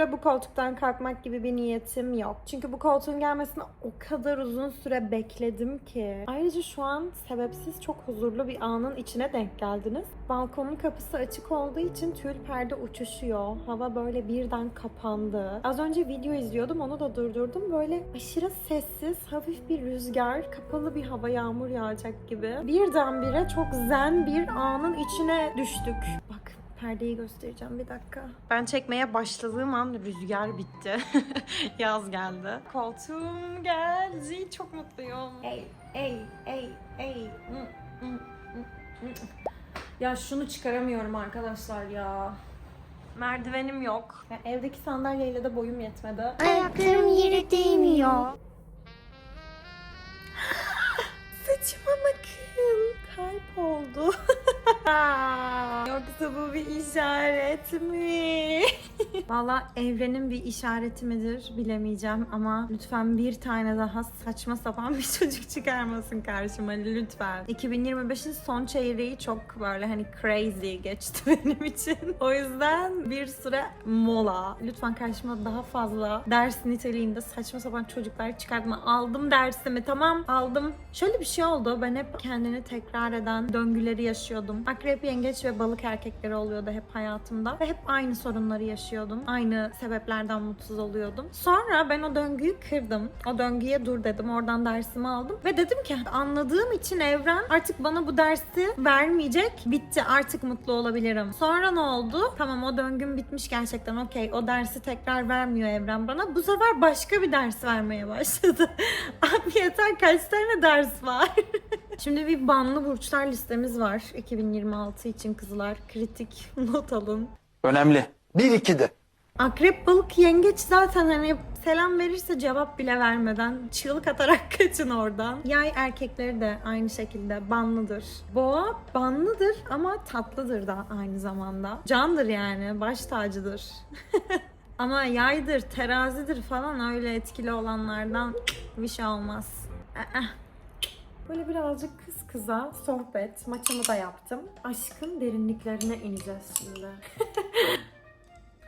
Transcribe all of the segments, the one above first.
süre bu koltuktan kalkmak gibi bir niyetim yok. Çünkü bu koltuğun gelmesine o kadar uzun süre bekledim ki. Ayrıca şu an sebepsiz çok huzurlu bir anın içine denk geldiniz. Balkonun kapısı açık olduğu için tül perde uçuşuyor. Hava böyle birden kapandı. Az önce video izliyordum onu da durdurdum. Böyle aşırı sessiz, hafif bir rüzgar, kapalı bir hava yağmur yağacak gibi. Birdenbire çok zen bir anın içine düştük. Bak perdeyi göstereceğim bir dakika. Ben çekmeye başladığım an rüzgar bitti. Yaz geldi. Koltuğum geldi. Çok mutluyum. Ey, ey, ey, ey. Hı, hı, hı. Ya şunu çıkaramıyorum arkadaşlar ya. Merdivenim yok. Ya evdeki sandalyeyle de boyum yetmedi. Ayaklarım yere değmiyor. Saçıma bir işaret mi? Valla evrenin bir işareti midir bilemeyeceğim ama lütfen bir tane daha saçma sapan bir çocuk çıkarmasın karşıma lütfen. 2025'in son çeyreği çok böyle hani crazy geçti benim için. O yüzden bir süre mola. Lütfen karşıma daha fazla ders niteliğinde saçma sapan çocuklar çıkartma. Aldım dersimi tamam aldım. Şöyle bir şey oldu. Ben hep kendini tekrar eden döngüleri yaşıyordum. Akrep, yengeç ve balık erkekleri oluyordu hep hayatımda. Ve hep aynı sorunları yaşıyordum. Aynı sebeplerden mutsuz oluyordum. Sonra ben o döngüyü kırdım. O döngüye dur dedim. Oradan dersimi aldım. Ve dedim ki anladığım için evren artık bana bu dersi vermeyecek. Bitti artık mutlu olabilirim. Sonra ne oldu? Tamam o döngüm bitmiş gerçekten. Okey o dersi tekrar vermiyor evren bana. Bu sefer başka bir ders vermeye başladı. Abi yeter kaç tane ders var? Şimdi bir banlı burçlar listemiz var 2026 için kızlar. Kritik not alın. Önemli. Bir iki de. Akrep, balık, yengeç zaten hani selam verirse cevap bile vermeden çığlık atarak kaçın oradan. Yay erkekleri de aynı şekilde banlıdır. Boğa banlıdır ama tatlıdır da aynı zamanda. Candır yani, baş tacıdır. ama yaydır, terazidir falan öyle etkili olanlardan bir şey olmaz. Böyle birazcık kız kıza sohbet, maçımı da yaptım. Aşkın derinliklerine ineceğiz şimdi.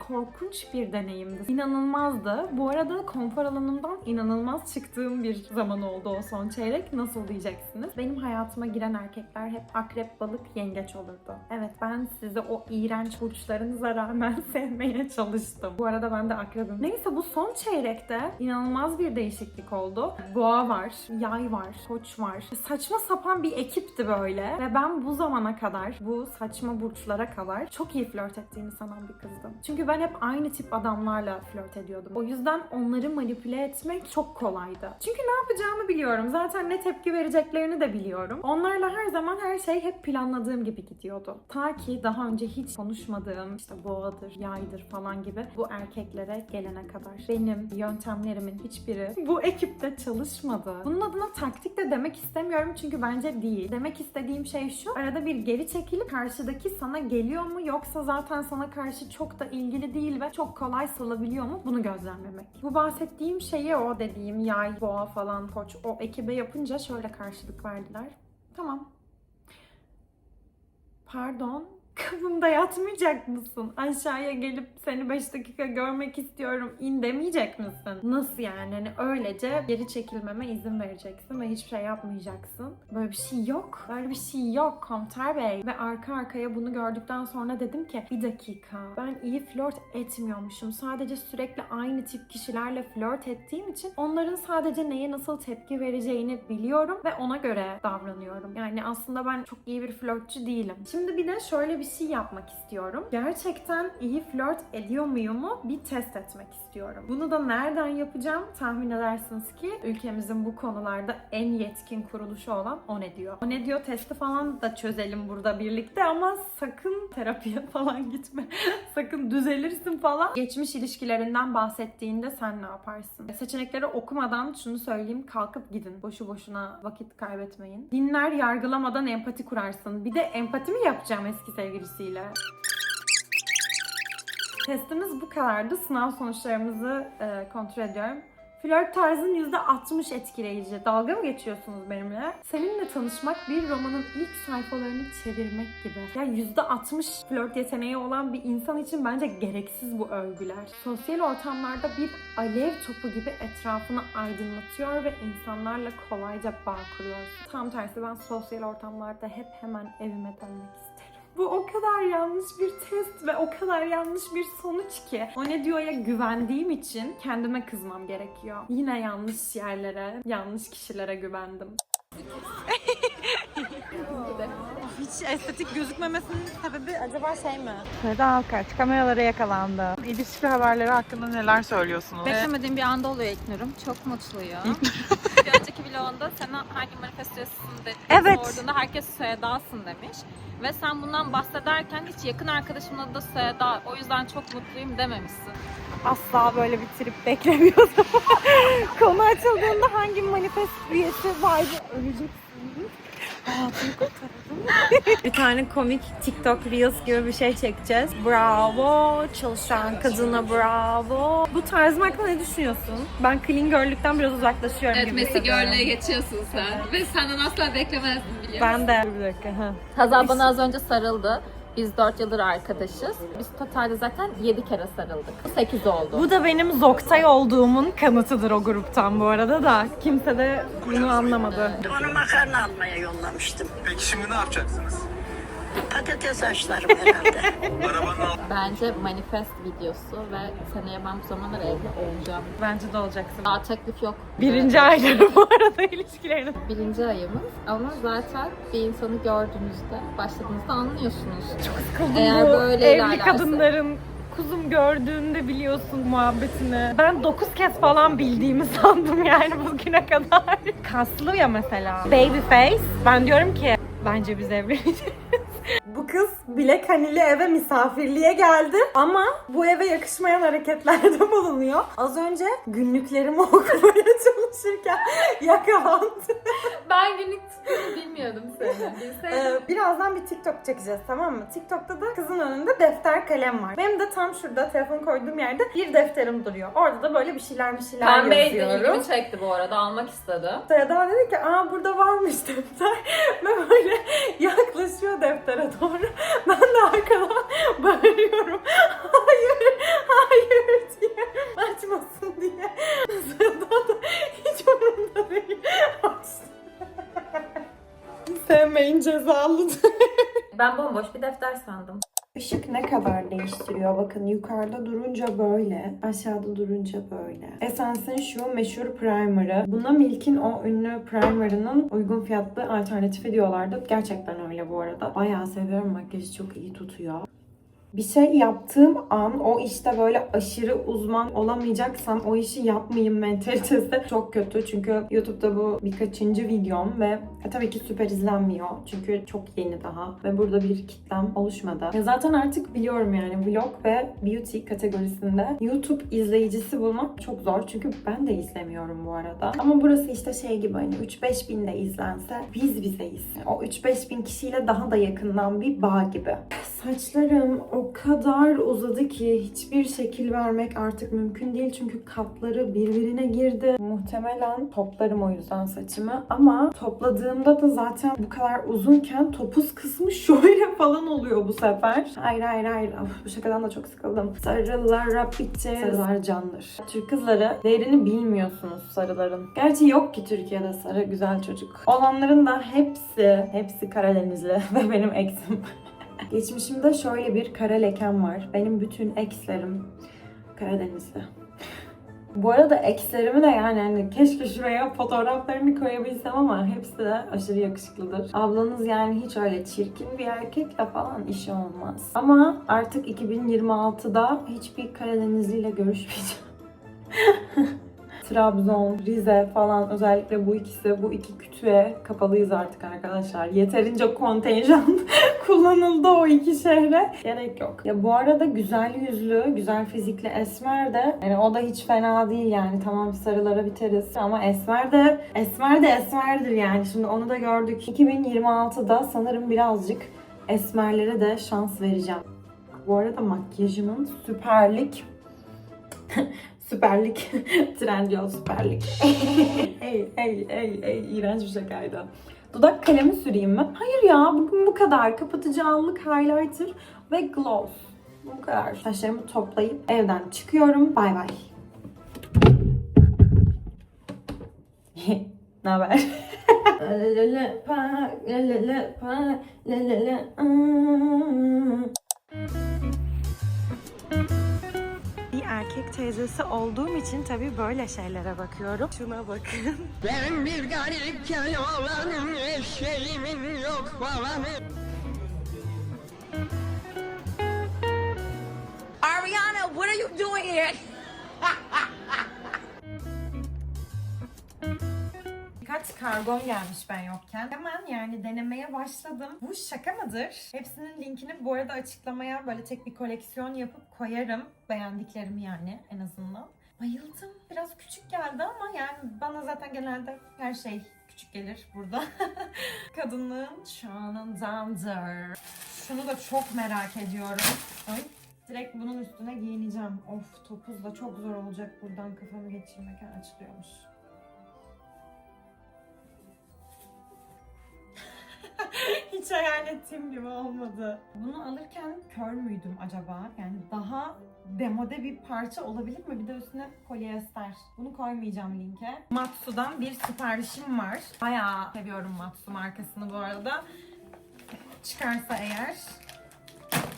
korkunç bir deneyimdi. İnanılmazdı. Bu arada konfor alanımdan inanılmaz çıktığım bir zaman oldu o son çeyrek. Nasıl diyeceksiniz? Benim hayatıma giren erkekler hep akrep, balık, yengeç olurdu. Evet ben sizi o iğrenç burçlarınıza rağmen sevmeye çalıştım. Bu arada ben de akrebim. Neyse bu son çeyrekte inanılmaz bir değişiklik oldu. Boğa var, yay var, koç var. Saçma sapan bir ekipti böyle. Ve ben bu zamana kadar, bu saçma burçlara kadar çok iyi flört ettiğini sanan bir kızdım. Çünkü ben hep aynı tip adamlarla flört ediyordum. O yüzden onları manipüle etmek çok kolaydı. Çünkü ne yapacağımı biliyorum. Zaten ne tepki vereceklerini de biliyorum. Onlarla her zaman her şey hep planladığım gibi gidiyordu. Ta ki daha önce hiç konuşmadığım işte boğadır, yaydır falan gibi bu erkeklere gelene kadar. Benim yöntemlerimin hiçbiri bu ekipte çalışmadı. Bunun adına taktik de demek istemiyorum çünkü bence değil. Demek istediğim şey şu. Arada bir geri çekilip karşıdaki sana geliyor mu yoksa zaten sana karşı çok da ilgili değil ve çok kolay salabiliyor mu bunu gözlemlemek. Bu bahsettiğim şeyi o dediğim yay, boğa falan koç o ekibe yapınca şöyle karşılık verdiler. Tamam. Pardon. Kapımda yatmayacak mısın? Aşağıya gelip seni 5 dakika görmek istiyorum. İn demeyecek misin? Nasıl yani? Hani öylece geri çekilmeme izin vereceksin ve hiçbir şey yapmayacaksın. Böyle bir şey yok. Böyle bir şey yok Komter Bey. Ve arka arkaya bunu gördükten sonra dedim ki bir dakika. Ben iyi flört etmiyormuşum. Sadece sürekli aynı tip kişilerle flört ettiğim için onların sadece neye nasıl tepki vereceğini biliyorum ve ona göre davranıyorum. Yani aslında ben çok iyi bir flörtçü değilim. Şimdi bir de şöyle bir şey yapmak istiyorum. Gerçekten iyi flört ediyor muyumu bir test etmek istiyorum. Bunu da nereden yapacağım? Tahmin edersiniz ki ülkemizin bu konularda en yetkin kuruluşu olan O Ne Diyor. O Ne Diyor testi falan da çözelim burada birlikte ama sakın terapiye falan gitme. sakın düzelirsin falan. Geçmiş ilişkilerinden bahsettiğinde sen ne yaparsın? Seçenekleri okumadan şunu söyleyeyim kalkıp gidin. Boşu boşuna vakit kaybetmeyin. Dinler yargılamadan empati kurarsın. Bir de empati mi yapacağım eski sevgilisiyle? Testimiz bu kadardı. Sınav sonuçlarımızı e, kontrol ediyorum. Flört tarzın %60 etkileyici. Dalga mı geçiyorsunuz benimle? Seninle tanışmak bir romanın ilk sayfalarını çevirmek gibi. Yani %60 flört yeteneği olan bir insan için bence gereksiz bu övgüler. Sosyal ortamlarda bir alev topu gibi etrafını aydınlatıyor ve insanlarla kolayca bağ kuruyorsun. Tam tersi ben sosyal ortamlarda hep hemen evime dönmek isterim. Bu o kadar yanlış bir test ve o kadar yanlış bir sonuç ki. O ne diyor'ya güvendiğim için kendime kızmam gerekiyor. Yine yanlış yerlere, yanlış kişilere güvendim. Hiç estetik gözükmemesinin sebebi acaba şey mi? Seda Alkaç kameralara yakalandı. İlişki haberleri hakkında neler söylüyorsunuz? Beklemediğim bir anda oluyor İlknur'um. Çok mutluyum. vlogunda sana hangi manifestossun dedi. Evet. Sorduğunda herkes Seda'sın demiş. Ve sen bundan bahsederken hiç yakın arkadaşımın adı da Seda. O yüzden çok mutluyum dememişsin. Asla böyle bir trip beklemiyordum. Konu açıldığında hangi manifest üyesi vardı öleceksiniz. Bir tane komik TikTok Reels gibi bir şey çekeceğiz. Bravo, çalışan kadına bravo. Bu tarzım hakkında ne düşünüyorsun? Ben clean girl'lükten biraz uzaklaşıyorum Evet gibi Messi hissediyorum. Görlü'ye geçiyorsun sen. Ve senden asla beklemezdim biliyor Ben de. Bir dakika. Ha. Hazal bana az önce sarıldı. Biz 4 yıldır arkadaşız. Biz totalde zaten 7 kere sarıldık. 8 oldu. Bu da benim Zoktay olduğumun kanıtıdır o gruptan bu arada da. Kimse de bunu anlamadı. Onu makarna almaya yollamıştım. Peki şimdi ne yapacaksınız? Patates haşlarım herhalde. Bence manifest videosu ve seneye ben bu zamanlar evli olacağım. Bence de olacaksın. Daha teklif yok. Birinci ayları bu arada ilişkilerinin. Birinci ayımız ama zaten bir insanı gördüğünüzde, başladığınızda anlıyorsunuz. Çok sıkıldım Eğer bu böyle evli ilerlerse. kadınların kuzum gördüğünde biliyorsun muhabbetini. Ben 9 kez falan bildiğimi sandım yani bugüne kadar. Kaslı ya mesela. Baby face. Ben diyorum ki bence biz evleneceğiz. Kız bilek hanili eve misafirliğe geldi ama bu eve yakışmayan hareketlerde bulunuyor. Az önce günlüklerimi okumaya çalışırken yakalandı. Ben günlük bilmiyordum seni. Ee, birazdan bir TikTok çekeceğiz tamam mı? TikTok'ta da kızın önünde defter kalem var. Benim de tam şurada telefon koyduğum yerde bir defterim duruyor. Orada da böyle bir şeyler bir şeyler Pembeydi, yazıyorum. ilgimi çekti bu arada. Almak istedim. Seda dedi ki aa burada varmış defter. Deftere doğru. Ben de arkadan bağırıyorum. Hayır, hayır diye. Açmasın diye. Seda da hiç umurumda değil. Açtı. Sevmeyin cezalıdır. Ben bomboş bir defter sandım. Işık ne kadar değiştiriyor? Bakın yukarıda durunca böyle, aşağıda durunca böyle. Essence'in şu meşhur primer'ı. Buna Milk'in o ünlü primer'ının uygun fiyatlı alternatifi diyorlardı. Gerçekten öyle bu arada. Bayağı seviyorum makyajı çok iyi tutuyor. Bir şey yaptığım an o işte böyle aşırı uzman olamayacaksam o işi yapmayayım mentalitesi çok kötü. Çünkü YouTube'da bu birkaçıncı videom ve e, tabii ki süper izlenmiyor. Çünkü çok yeni daha ve burada bir kitlem oluşmadı. Ya zaten artık biliyorum yani vlog ve beauty kategorisinde YouTube izleyicisi bulmak çok zor. Çünkü ben de izlemiyorum bu arada. Ama burası işte şey gibi hani 3-5 bin de izlense biz bizeyiz. O 3-5 bin kişiyle daha da yakından bir bağ gibi. Saçlarım o kadar uzadı ki hiçbir şekil vermek artık mümkün değil. Çünkü katları birbirine girdi. Muhtemelen toplarım o yüzden saçımı. Ama topladığımda da zaten bu kadar uzunken topuz kısmı şöyle falan oluyor bu sefer. Hayır hayır hayır. Bu şakadan da çok sıkıldım. Sarılara biteceğiz. Sarılar candır. Türk kızları değerini bilmiyorsunuz sarıların. Gerçi yok ki Türkiye'de sarı güzel çocuk. Olanların da hepsi, hepsi Karadenizli ve benim eksim. Geçmişimde şöyle bir kara lekem var. Benim bütün ekslerim Karadenizli. Bu arada ekslerimi de yani hani keşke şuraya fotoğraflarını koyabilsem ama hepsi de aşırı yakışıklıdır. Ablanız yani hiç öyle çirkin bir erkekle falan işi olmaz. Ama artık 2026'da hiçbir Karadenizliyle görüşmeyeceğim. Trabzon, Rize falan özellikle bu ikisi, bu iki kütüğe kapalıyız artık arkadaşlar. Yeterince kontenjan kullanıldı o iki şehre. Gerek yok. Ya bu arada güzel yüzlü, güzel fizikli Esmer de yani o da hiç fena değil yani. Tamam sarılara biteriz ama Esmer de Esmer de Esmer'dir yani. Şimdi onu da gördük. 2026'da sanırım birazcık Esmerlere de şans vereceğim. Bu arada makyajımın süperlik Süper Lig. Trendyol Süper Lig. ey ey ey ey iğrenç bir şakaydı. Dudak kalemi süreyim mi? Hayır ya bugün bu kadar. Kapatıcı allık, highlighter ve gloss. Bu kadar. Saçlarımı toplayıp evden çıkıyorum. Bay bay. ne haber? Lelele pa, lelele pa, ıı. Bir erkek teyzesi olduğum için tabii böyle şeylere bakıyorum. Şuna bakın. Benim bir garip olanım eşeğimin yok falanım Ariana, what are you doing here? Birkaç kargom gelmiş ben yokken. Hemen yani denemeye başladım. Bu şaka mıdır? Hepsinin linkini bu arada açıklamaya böyle tek bir koleksiyon yapıp koyarım. Beğendiklerimi yani en azından. Bayıldım. Biraz küçük geldi ama yani bana zaten genelde her şey küçük gelir burada. Kadınlığın şanındandır. Şunu da çok merak ediyorum. Ay. Direkt bunun üstüne giyineceğim. Of topuzla çok zor olacak buradan kafamı geçirmek açılıyormuş. Hayal ettiğim gibi olmadı. Bunu alırken kör müydüm acaba? Yani daha demode bir parça olabilir mi? Bir de üstüne polyester. Bunu koymayacağım linke. Matsu'dan bir siparişim var. Bayağı seviyorum Matsu markasını bu arada. Çıkarsa eğer.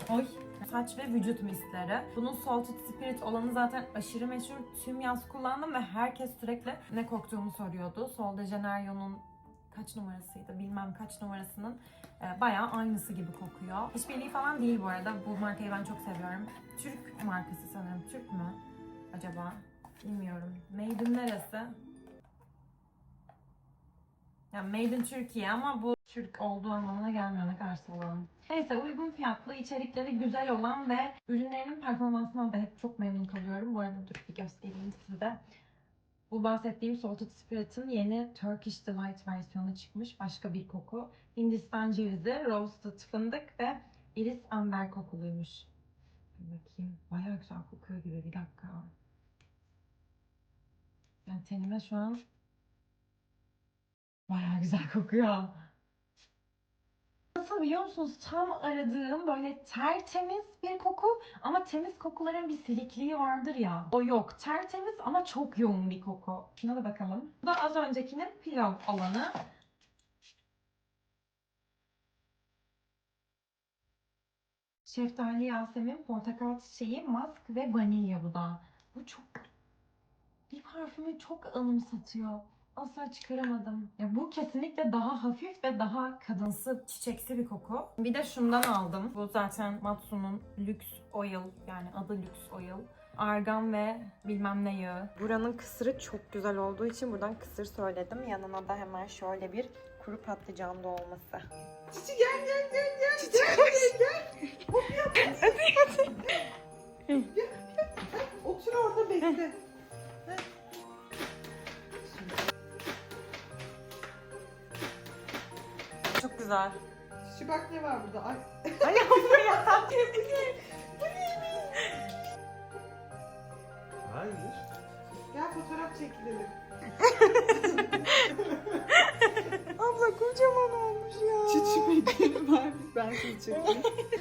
Oy. Saç ve vücut mistleri. Bunun Salted Spirit olanı zaten aşırı meşhur. Tüm yaz kullandım ve herkes sürekli ne koktuğumu soruyordu. Sol de kaç numarasıydı bilmem kaç numarasının e, bayağı aynısı gibi kokuyor. İşbirliği falan değil bu arada. Bu markayı ben çok seviyorum. Türk markası sanırım. Türk mü? Acaba? Bilmiyorum. Made in neresi? Yani Made in Türkiye ama bu Türk olduğu anlamına gelmiyor ne kadar. Neyse uygun fiyatlı, içerikleri güzel olan ve ürünlerinin performansından da hep çok memnun kalıyorum. Bu arada dur bir göstereyim size. Bu bahsettiğim Salted Spirit'in yeni Turkish Delight versiyonu çıkmış. Başka bir koku. Hindistan cevizi, roasted fındık ve iris amber kokuluymuş. Bir bakayım. Bayağı güzel kokuyor gibi. Bir dakika. Yani tenime şu an bayağı güzel kokuyor. Nasıl biliyor musunuz? Tam aradığım böyle tertemiz bir koku ama temiz kokuların bir silikliği vardır ya. O yok. Tertemiz ama çok yoğun bir koku. Şuna da bakalım. Bu da az öncekinin pilav olanı. Şeftali Yasemin, portakal çiçeği, mask ve vanilya bu da. Bu çok... Bir parfümü çok anımsatıyor. Asla çıkaramadım. Ya bu kesinlikle daha hafif ve daha kadınsı, çiçeksi bir koku. Bir de şundan aldım. Bu zaten Matsu'nun Lux Oil yani adı Lux Oil. Argan ve bilmem ne yağı. Buranın kısırı çok güzel olduğu için buradan kısır söyledim. Yanına da hemen şöyle bir kuru patlıcan dolması. Otur orada bekle. Çok güzel. Şu bak ne var burada. Ay. Ay ama ya. Çiçi